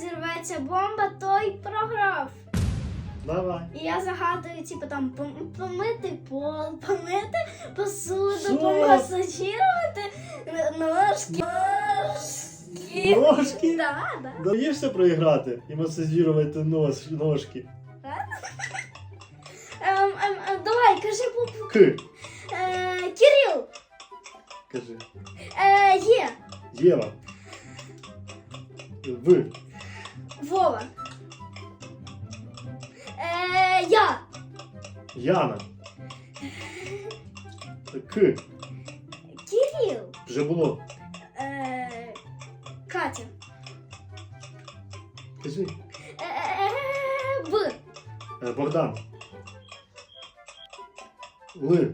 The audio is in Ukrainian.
зірветься бомба, той програв. Давай. І я загадую, типу там помити пол, помити посуду, Що? помасажувати ножки. Ножки. Ножки? Да, да. Даєшся проіграти і масажувати нож, ножки. Ем, ем, ем, давай, кажи букву. К. Е, Кирил. Кажи. Е, є. Єва. В. Вова. Е, я. Яна. К. Кирил. Вже було. Е, Катя. Кажи. Е, Б. Е, Богдан. Л.